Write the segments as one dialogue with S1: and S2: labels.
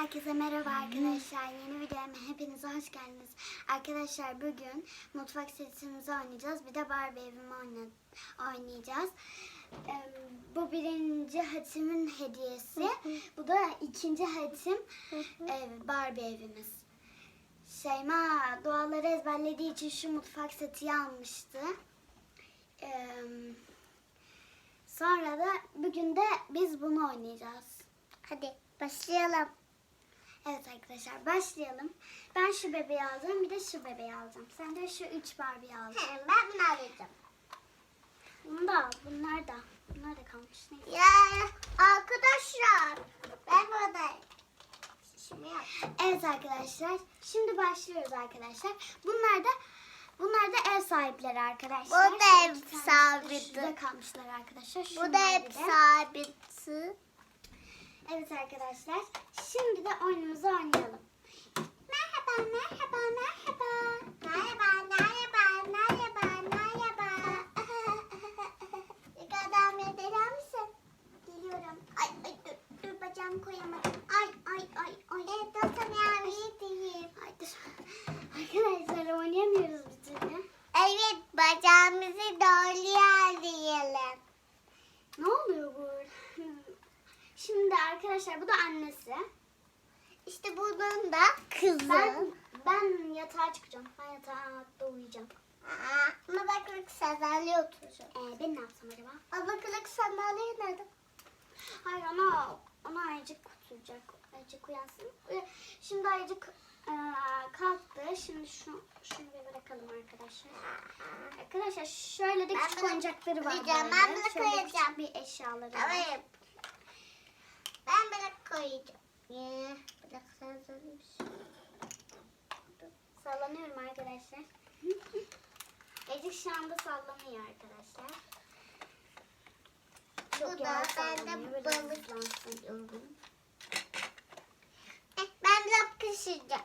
S1: Herkese merhaba arkadaşlar. Yeni videoma hepinize hoş geldiniz. Arkadaşlar bugün mutfak setimizi oynayacağız. Bir de Barbie evimi oyna- oynayacağız. Bu birinci hatimin hediyesi. Bu da ikinci hatim Barbie evimiz. Şeyma duaları ezberlediği için şu mutfak seti almıştı. Sonra da bugün de biz bunu oynayacağız.
S2: Hadi başlayalım.
S1: Evet arkadaşlar başlayalım. Ben şu bebeği alacağım bir de şu bebeği alacağım. Sen de şu üç Barbie'yi al.
S2: He, ben bunu alacağım.
S1: Bunu da al. Bunlar da. Bunlar da kalmış. Neyse.
S2: Ya arkadaşlar ben buradayım. Şimdi yap.
S1: Evet arkadaşlar. Şimdi başlıyoruz arkadaşlar. Bunlar da Bunlar da ev sahipleri arkadaşlar.
S2: Bu da ev sahibi.
S1: Şurada kalmışlar arkadaşlar.
S2: Bu da
S1: de.
S2: sabiti.
S1: Evet arkadaşlar. Şimdi de oyunumuzu oynayalım. Merhaba, merhaba, merhaba.
S2: Merhaba, merhaba, merhaba, merhaba. Yukarıdan beni deler misin?
S1: Geliyorum.
S2: Ay, ay, dur,
S1: Dur bacağımı koyamadım. Ay, ay, ay, ay.
S2: evet, dur sana yardım edeyim.
S1: Ay dur. Arkadaşlar oynayamıyoruz bir türlü.
S2: Evet, bacağımızı doğru yerleyelim.
S1: Ne oluyor burada? Şimdi arkadaşlar bu da annesi.
S2: İşte bunun da kızı.
S1: Ben ben yatağa çıkacağım. Ben yatağa uyuyacağım.
S2: Aa, ama bak kırık sandalye oturacağım.
S1: Ee, ben ne yapsam acaba?
S2: Abla kırık sandalye nerede?
S1: Hayır ona ona ayıcık oturacak. Ayıcık uyansın. Ee, Şimdi ayıcık e, kalktı. Şimdi şu şunu bir bırakalım arkadaşlar. Arkadaşlar şöyle de
S2: Ben
S1: küçük
S2: bunu
S1: oyuncakları var.
S2: koyacağım, ben bunu koyacağım.
S1: bir eşyaları var.
S2: Evet. Ben bırak koyacağım. Sandalyemiş.
S1: Sallanıyorum arkadaşlar. Ecik şu anda sallanıyor arkadaşlar.
S2: Bu da bende balık
S1: hızlansın.
S2: istiyorum. Eh, ben biraz kışacağım.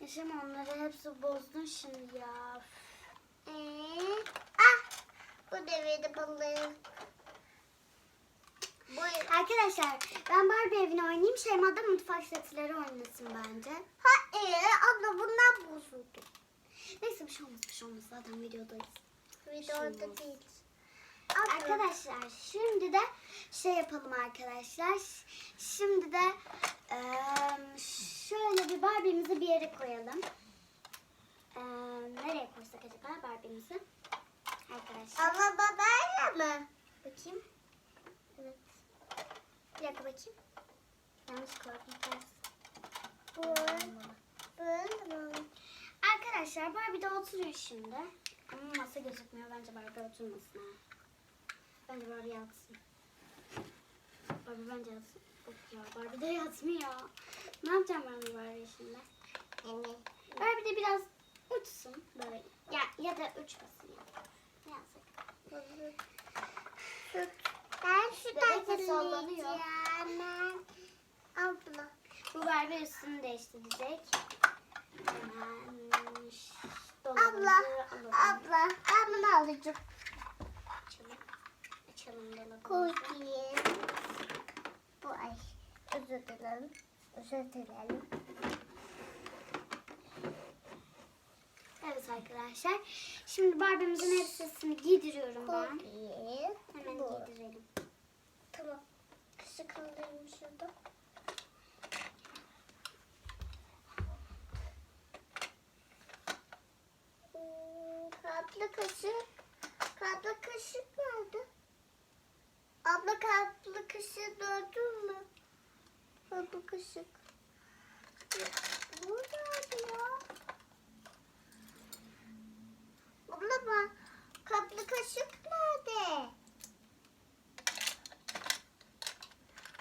S1: Yaşam onları hepsi bozdun şimdi ya.
S2: Ee, ah, bu devede balık. Bu,
S1: Arkadaşlar ben Barbie evini oynayayım. Şeyma da mutfak setleri oynasın bence.
S2: ha, ee, abla bunlar bozuldu.
S1: Neyse bir şey olmaz bir şey olmaz. Zaten videodayız.
S2: Videoda değil.
S1: Arkadaşlar şimdi de şey yapalım arkadaşlar. Şimdi de şöyle bir Barbie'mizi bir yere koyalım. Nereye koysak acaba Barbie'mizi? Arkadaşlar.
S2: Ama babayla mı?
S1: Bakayım. Bir dakika bakayım. Yanlış koydum.
S2: Bu, mi?
S1: Arkadaşlar Barbie de oturuyor şimdi. Ama masa gözükmüyor. Bence Barbie oturmasın ha. Bence Barbie yatsın. Barbie bence yatsın. Of ya Barbie de yatmıyor. Ne yapacağım ben bu Barbie şimdi?
S2: Yani,
S1: Barbie de biraz uçsun böyle. Ya, ya da uçmasın ya. Ne yapsak?
S2: Ben şu tarzı
S1: sallanıyor.
S2: Ben. Abla.
S1: Bu Barbie üstünü değiştirecek. Hemen
S2: Abla.
S1: alalım.
S2: Abla. Ben bunu alacağım.
S1: Açalım. Açalım dolabımızı.
S2: Koyayım. Bu ay. Özür dilerim. Özür dilerim.
S1: Evet arkadaşlar. Şimdi Barbie'mizin elbisesini giydiriyorum ben. Hemen giydirelim.
S2: Tamam. Sıkıldıyım şurada. Hmm, kaşık. Kaplı kaşık nerede? Abla kaplı kaşığı gördün mü? Kaplı kaşık. Ya, Bu nerede ya? Abla bak. Kaplı kaşık nerede?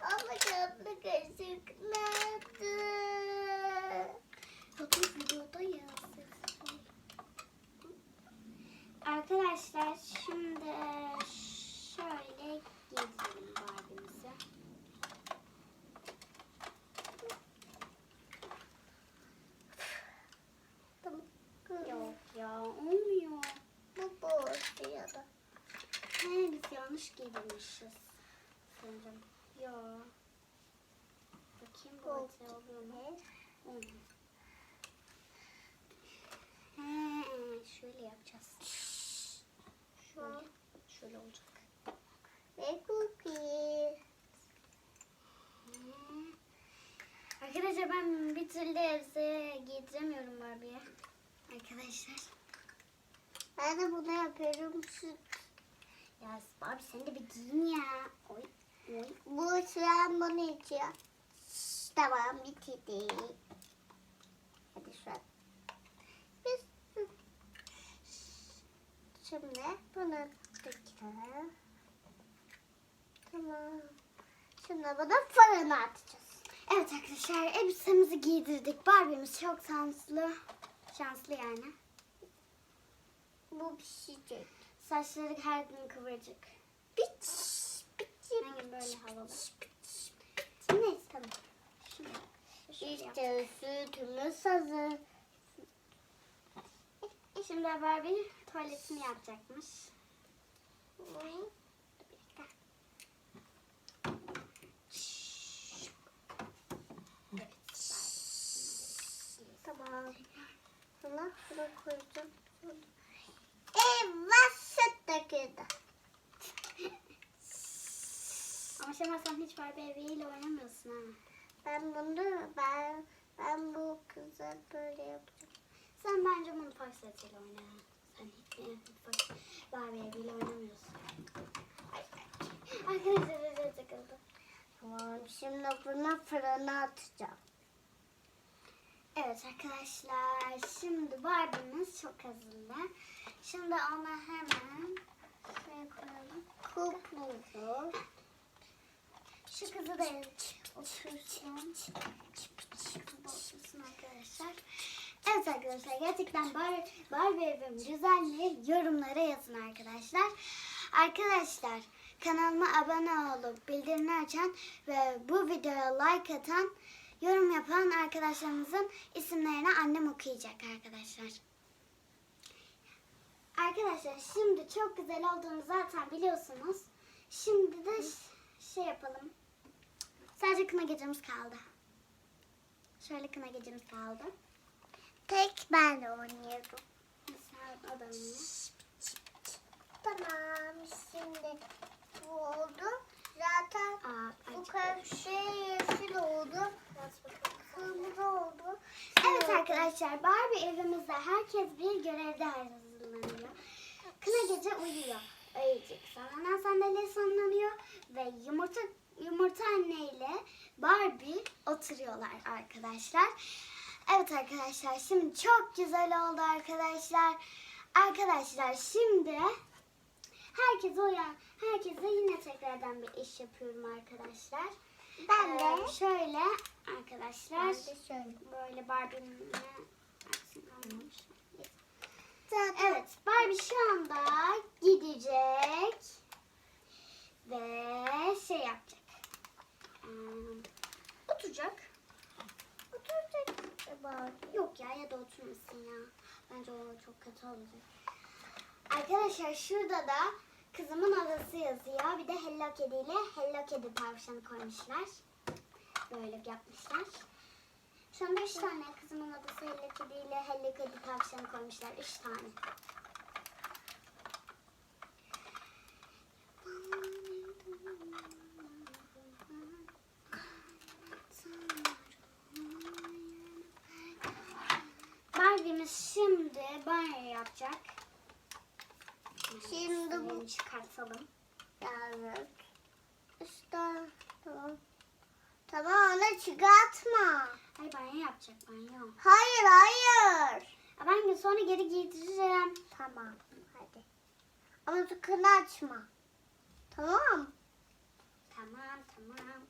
S2: Abla kaplı kaşık nerede?
S1: Bakın videodayız. Arkadaşlar şimdi şöyle giydirelim Barbie'mizi.
S2: Tamam.
S1: Yok ya olmuyor.
S2: Bu boş ya da.
S1: He biz yanlış giydirmişiz. Sanırım. Yok. Bakayım. Bakayım bu acı oluyor mu? Olmuyor. He, şöyle yapacağız. Şöyle, şöyle olacak.
S2: Ve cookie.
S1: Arkadaşlar ben bir türlü elbise giydiremiyorum Barbie'ye. Arkadaşlar.
S2: Ben de bunu yapıyorum.
S1: Ya Barbie sen de bir giyin ya. Oy. Oy.
S2: Bu sıram bunu içiyor. Tamam bitirdi. Hadi şu an. Biz Şimdi bunu dökelim. Tamam. Şimdi bunu fırına atacağız.
S1: Evet arkadaşlar elbisemizi giydirdik. Barbie'miz çok şanslı. Şanslı yani.
S2: Bu pişecek.
S1: Saçları her gün kıvırcık.
S2: Biç, biç,
S1: Hangi böyle havalı.
S2: biç.
S1: Neyse tamam. Şimdi şöyle yap.
S2: İşte sütümüz hazır.
S1: Şimdi Barbie tuvaletini yapacakmış.
S2: Tamam. Bunu buraya koyacağım. Evet süt döküldü.
S1: Ama Şema sen hiç Barbie eviyle oynamıyorsun.
S2: Ben bunu ben ben bu kıza böyle yapacağım.
S1: Sen bence mutfak setiyle oyna. Sen hiç mutfak Barbie eviyle oynamıyorsun. Arkadaşlar öyle takıldı.
S2: Tamam şimdi bunu fırına atacağım.
S1: Evet arkadaşlar şimdi Barbie'miz çok hazırlı. Şimdi ona hemen şuraya koyalım.
S2: Kupumuzu
S1: Şu kızı da otursun. Otursun arkadaşlar. Evet arkadaşlar gerçekten Bar Barbie evim güzel mi? Yorumlara yazın arkadaşlar. Arkadaşlar kanalıma abone olup bildirimleri açan ve bu videoya like atan yorum yapan arkadaşlarımızın isimlerini annem okuyacak arkadaşlar. Arkadaşlar şimdi çok güzel olduğunu zaten biliyorsunuz. Şimdi de şey yapalım. Sadece kına gecemiz kaldı. Şöyle kına gecemiz kaldı.
S2: tek ben oynuyorum.
S1: Mesela o da oynuyor.
S2: Tamam şimdi bu oldu. Zaten
S1: Aa,
S2: bu
S1: acık
S2: köfte yeşil oldu. Kırmızı oldu.
S1: Evet arkadaşlar Barbie evimizde herkes bir görevde hazırlanıyor. Kına gece uyuyor. Uyuyacak. Sonra sandalye sallanıyor ve yumurta yumurta anne ile Barbie oturuyorlar arkadaşlar. Evet arkadaşlar şimdi çok güzel oldu arkadaşlar. Arkadaşlar şimdi herkes uyan. Herkese yine tekrardan bir iş yapıyorum arkadaşlar.
S2: Ben de.
S1: Ee, şöyle arkadaşlar.
S2: Ben de şöyle.
S1: Böyle Barbie'nin Evet Barbie şu anda gidecek ve şey yapacak. Hmm, oturacak.
S2: oturacak. Bak.
S1: Yok ya ya da oturmasın ya. Bence o çok kötü olacak. Arkadaşlar şurada da kızımın odası yazıyor. Bir de Hello Kedi ile Hello Kedi tavşanı koymuşlar. Böyle yapmışlar. Şu anda üç tane kızımın odası Hello Kedi ile Hello Kedi tavşanı koymuşlar. Üç tane. Barbie'miz şimdi banyo yapacak.
S2: Şimdi bu-
S1: çıkartalım.
S2: Evet. İşte tamam. Tamam onu çıkartma.
S1: Hayır banyo yapacak banyo.
S2: Hayır hayır.
S1: Ya Ben sonra geri giydireceğim.
S2: Tamam hadi. Ama sakın açma. Tamam.
S1: Tamam tamam.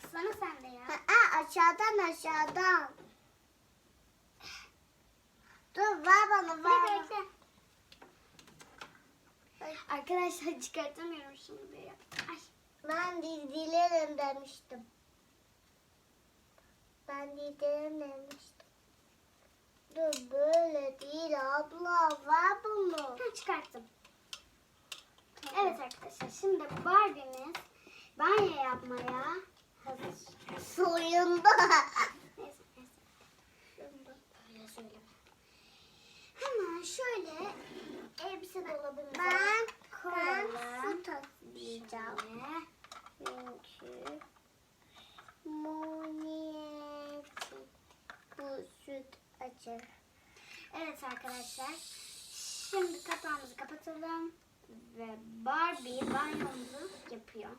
S1: Sıksana sen de ya.
S2: Ha, aşağıdan aşağıdan. Dur ver bana ver.
S1: Bekle bekle. Arkadaşlar çıkartamıyorum yap. Ay.
S2: Ben dizdilerim demiştim. Ben dizdilerim demiştim. Dur böyle değil abla ver bunu.
S1: Ha, çıkarttım. Evet arkadaşlar şimdi Barbie'miz banyo yapmaya Hazır.
S2: Soyunda.
S1: Neyse neyse. Böyle söyleme. Hemen şöyle elbise dolabımıza
S2: Ben, ben su taslayacağım.
S1: Şöyle.
S2: Çünkü Moniyetik bu süt acı.
S1: Evet arkadaşlar. Şimdi kapağımızı kapatalım. Ve Barbie banyomuzu yapıyor.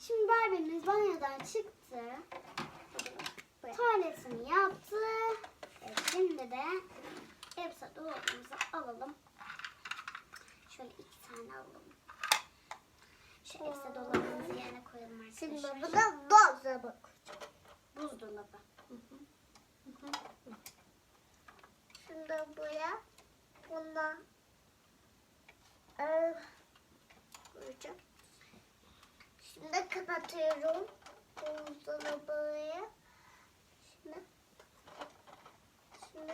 S1: Şimdi Barbie'miz banyodan çıktı. Tuvaletini yaptı. Ve şimdi de elbise dolabımızı alalım. Şöyle iki tane alalım. Şu elbise dolabımızı yerine koyalım
S2: Şimdi
S1: arkadaşlar.
S2: bu da buzdolabı.
S1: buzdolabı.
S2: Şimdi buraya buna e, koyacağım. Şimdi kapatıyorum buzdolabıyı. Şimdi şimdi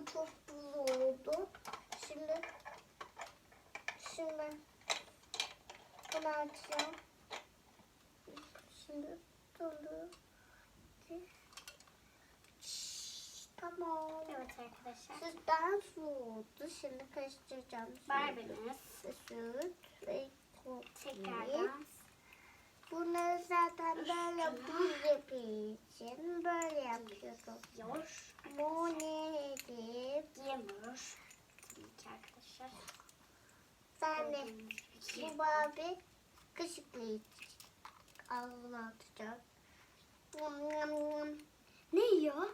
S2: bu çok buz oldu. Şimdi şimdi bunu açacağım. Şimdi dolu. Tamam.
S1: Evet arkadaşlar.
S2: Sizden soğudu. Şimdi karıştıracağım.
S1: Barbie'miz
S2: Süt
S1: tekrardan
S2: Bunları zaten böyle buz yapıyor için böyle yapıyorum.
S1: yiyor.
S2: Bu nedir?
S1: Yemiyor. Tabii ki arkadaşlar.
S2: Ben de bu Barbie kaşıkla yiyecek. Ağzına atacak. Yum, yum, yum.
S1: Ne yiyor?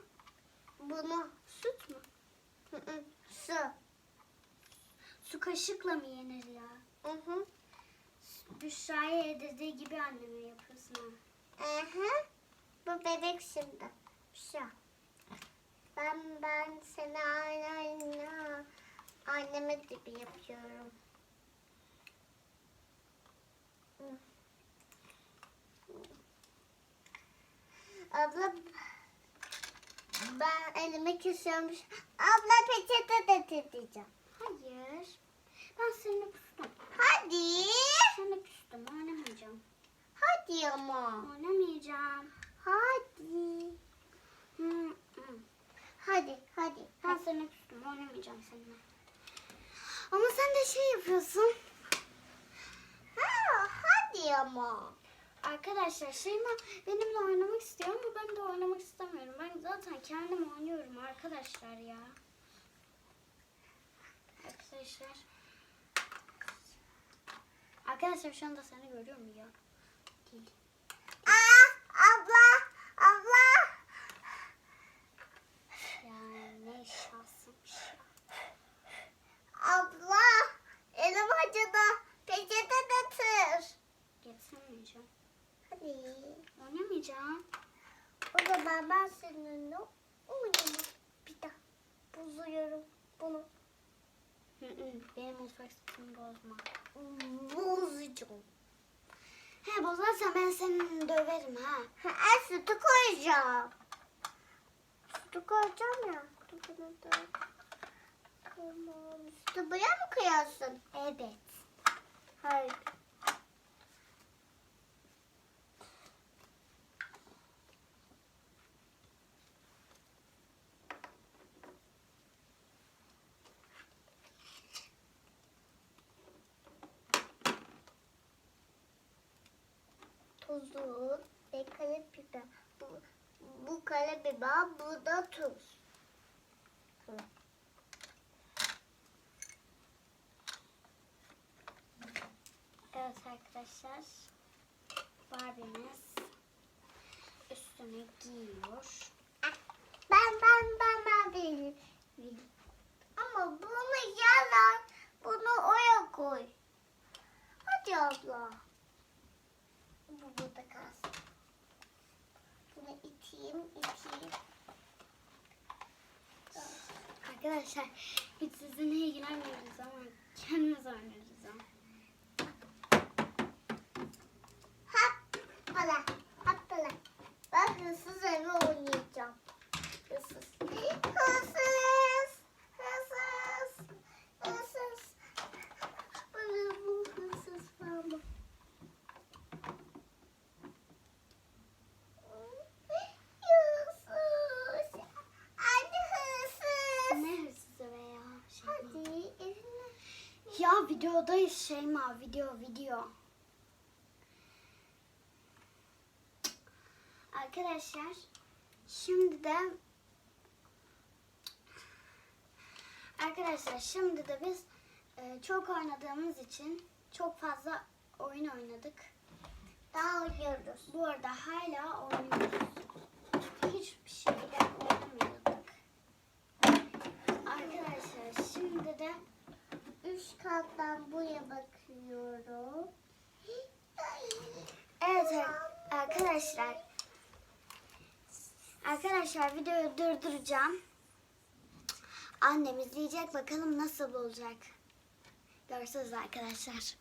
S2: Bunu
S1: Süt mü?
S2: hı hı, su.
S1: Su kaşıkla mı yenir ya?
S2: Hı hı.
S1: Büşra'ya yedirdiği gibi anneme yapıyorsun ha.
S2: Aha. Bu bebek şimdi. Şu. Ben ben seni aynı anneme gibi yapıyorum. Abla ben elimi kesiyormuş. Abla peçete de tutacağım.
S1: Hayır. Ben seninle küstüm.
S2: Hadi.
S1: Seninle küstüm. Oynamayacağım.
S2: Hadi ama.
S1: Oynamayacağım.
S2: Hadi. Hadi hadi.
S1: Ben
S2: hadi.
S1: seninle küstüm. Oynamayacağım seninle. Ama sen de şey yapıyorsun.
S2: Ha, hadi ama.
S1: Arkadaşlar Şeyma benimle oynamak istiyor ama ben de oynamak istemiyorum. Ben zaten kendim oynuyorum arkadaşlar ya. Arkadaşlar. Arkadaşlar şu anda seni görüyor mu ya? Değil.
S2: Aa, abla, abla.
S1: Ya ne şansımış ya.
S2: Abla, elim acıdı. Peçete getir.
S1: Getirmeyeceğim.
S2: Hadi.
S1: Oynamayacağım.
S2: O zaman ben seninle oynamam. Bir daha bozuyorum bunu.
S1: Hı hı, Benim mutfak setimi bozma.
S2: Bozacağım.
S1: He bozarsan ben seni döverim ha.
S2: Ha, sütü koyacağım. Sütü koyacağım ya. Tamam. Sütü buraya mı koyarsın?
S1: Evet.
S2: Hayır. Tuzu ve karabiber. Bu, bu karabiber, bu da tuz.
S1: Evet arkadaşlar. Barbie'miz üstüne giyiyor.
S2: Ben ben ben ben benim. Ama bunu yalan. Bunu oya koy. Hadi abla. Bu burada kalsın. Bunu iteyim.
S1: Arkadaşlar hiç sizinle ilgilenmiyoruz ama kendimiz oynuyoruz ama.
S2: Hop, hala, hop hala. Ben hırsız evi oynayacağım. Hırsız. Hırsız. Hırsız. Hırsız. Bana bu hırsız var mı?
S1: Videodayız Şeyma. Video video. Arkadaşlar şimdi de Arkadaşlar şimdi de biz e, çok oynadığımız için çok fazla oyun oynadık.
S2: Daha oynuyoruz.
S1: Bu arada hala oynuyoruz. Hiçbir şey de oynamıyorduk. Arkadaşlar şimdi de
S2: Üst kattan buraya bakıyorum.
S1: evet ar- arkadaşlar arkadaşlar videoyu durduracağım. Annem izleyecek bakalım nasıl bulacak. Görüşürüz arkadaşlar.